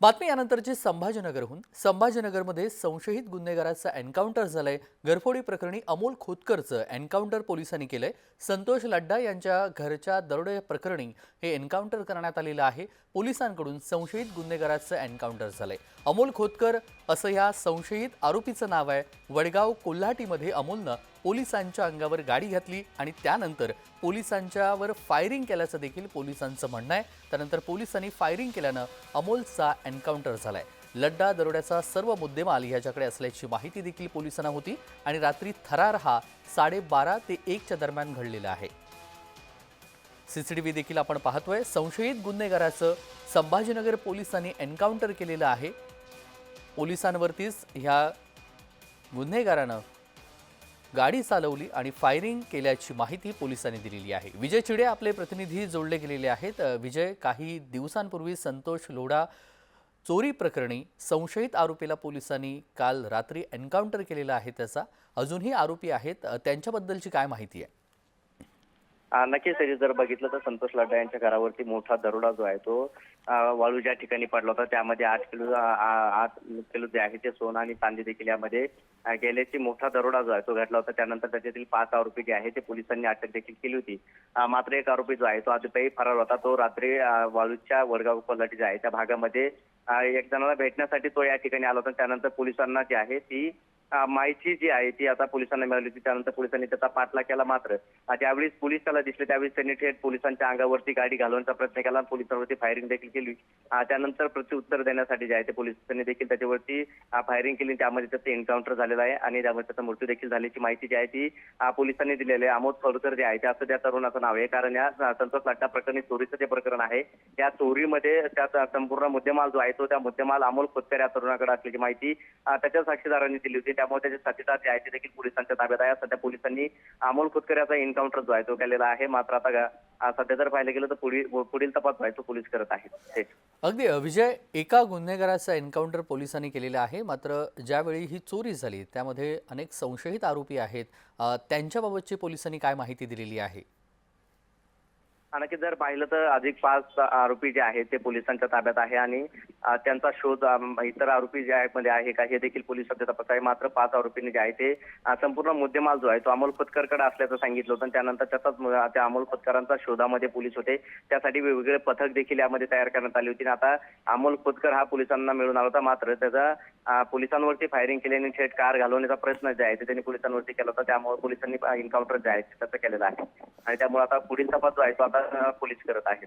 बातमी यानंतरची संभाजीनगरहून. संभाजीनगरमध्ये संशयित गुन्हेगाराचं एन्काउंटर झालंय. घरफोडी प्रकरणी अमोल खोतकरचं एन्काउंटर पोलिसांनी केलंय. संतोष लड्डा यांच्या घरच्या दरोडे प्रकरणी हे एन्काउंटर करण्यात आलेलं आहे. पोलिसांकडून संशयित गुन्हेगाराचं एन्काउंटर झालंय. अमोल खोतकर असं या संशयित आरोपीचं नाव आहे. वडगाव कोल्हाटीमध्ये अमोलनं पोलिसांच्या अंगावर गाडी घातली आणि त्यानंतर पोलिसांच्यावर फायरिंग केल्याचं देखील पोलिसांचं म्हणणं आहे. त्यानंतर पोलिसांनी फायरिंग केल्यानं अमोलचा एन्काउंटर झालाय. लड्डा दरोड्याचा सर्व मुद्देमाल ह्याच्याकडे असल्याची माहिती देखील पोलिसांना होती आणि रात्री थरार हा साडेबारा ते एकच्या दरम्यान घडलेला आहे. सीसीटीव्ही देखील आपण पाहतोय. संशयित गुन्हेगाराचं संभाजीनगर पोलिसांनी एन्काउंटर केलेलं आहे. पोलिसांवरतीच ह्या गुन्हेगारानं गाडी चालवली आणि फायरिंग केल्याची माहिती पोलिसांनी दिलेली आहे. विजय चिडे आपले प्रतिनिधी जोडले गेलेले आहेत. विजय काही दिवसांपूर्वी संतोष लोढा चोरी प्रकरणी संशयित आरोपीला पोलिसांनी काल रात्री एन्काउंटर केलेला आहे त्याचा. अजूनही आरोपी आहेत. त्यांच्याबद्दलची काय माहिती आहे? नक्कीच तरी जर बघितलं तर संतोष लड्डा यांच्या घरावरती मोठा दरोडा जो आहे तो वाळू ज्या ठिकाणी पडला होता त्यामध्ये आठ किलो आठ किलो जे आहे ते सोनं आणि चांदी देखील यामध्ये गेल्याची मोठा दरोडा जो आहे तो घडला होता. त्यानंतर त्याच्यातील पाच आरोपी जे आहे ते पोलिसांनी अटक देखील केली होती. मात्र एक आरोपी जो आहे तो अद्यापही फरार होता. तो रात्री वाळूच्या वडगाव कोल्हाटी जे आहे त्या भागामध्ये एक जणाला भेटण्यासाठी तो या ठिकाणी आला होता. त्यानंतर पोलिसांना जी आहे ती माहिती जी आहे ती आता पोलिसांना मिळाली होती. त्यानंतर पोलिसांनी त्याचा पाठलाग केला मात्र. आ, ज्यावेळी पोलीस त्याला दिसले त्यावेळी त्यांनी थेट पोलिसांच्या अंगावरती गाडी घालवण्याचा प्रयत्न केला. पोलिसांवरती फायरिंग देखील केली. त्यानंतर प्रत्युत्तर देण्यासाठी जे आहे ते पोलिसांनी देखील त्याच्यावरती फायरिंग केली. त्यामध्ये त्याचं एन्काउंटर झालेलं आहे आणि त्यामध्ये त्याचा मृत्यू देखील झाल्याची माहिती जी आहे ती पोलिसांनी दिलेली आहे. आमोद फडकर जे आहे ते असं त्या तरुणाचं नाव आहे. कारण या संतोष लाटा प्रकरणी चोरीचं जे प्रकरण आहे त्या चोरीमध्ये त्याचा संपूर्ण मुद्देमाल जो आहे तो त्या मुद्देमाल अमोल खोतकर या तरुणाकडे असल्याची माहिती त्याच्या साक्षीदारांनी दिली होती. त्यामुळे त्याचे साथीदार जे आहे ते देखील पोलिसांच्या ताब्यात आहे सध्या पोलिसांनी अमोल खोतकर याचा एन्काउंटर जो आहे तो केलेला आहे. मात्र आता सध्या जर पाहिलं गेलं तर पुढील पुढील तपास आहे तो पोलीस करत आहेत. अगदी विजय एका गुन्हेगाराचा एन्काउंटर पोलिसांनी केलेलं आहे. मात्र ज्यावेळी ही चोरी झाली त्यामध्ये अनेक संशयित आरोपी आहेत. त्यांच्याबाबतची पोलिसांनी काय माहिती दिलेली आहे? आणखी जर पाहिलं तर अधिक पाच आरोपी जे आहेत ते पोलिसांच्या ताब्यात आहे. आणि त्यांचा शोध इतर आरोपी जे आहेत मध्ये आहे का हे देखील पोलीस सध्या तपास आहे. मात्र पाच आरोपींनी जे आहे ते संपूर्ण मुद्देमाल जो आहे तो अमोल खोतकरकडे असल्याचं सांगितलं होतं. त्यानंतर त्याचाच त्या अमोल खोतकरांचा शोधामध्ये पोलीस होते. त्यासाठी वेगवेगळे पथक देखील यामध्ये तयार करण्यात आली होती. आणि आता अमोल खोतकर हा पोलिसांना मिळून आला होता. मात्र त्याचा पोलिसांवरती फायरिंग केल्याने थेट कार घालवण्याचा प्रयत्न जे आहे ते त्यांनी पोलिसांवरती केला होता. त्यामुळे पोलिसांनी एन्काउंटर जे आहे त्याचं केलेलं आहे. आणि त्यामुळे आता पुढील तपास जो आहे तो आता पोलीस करत आहेत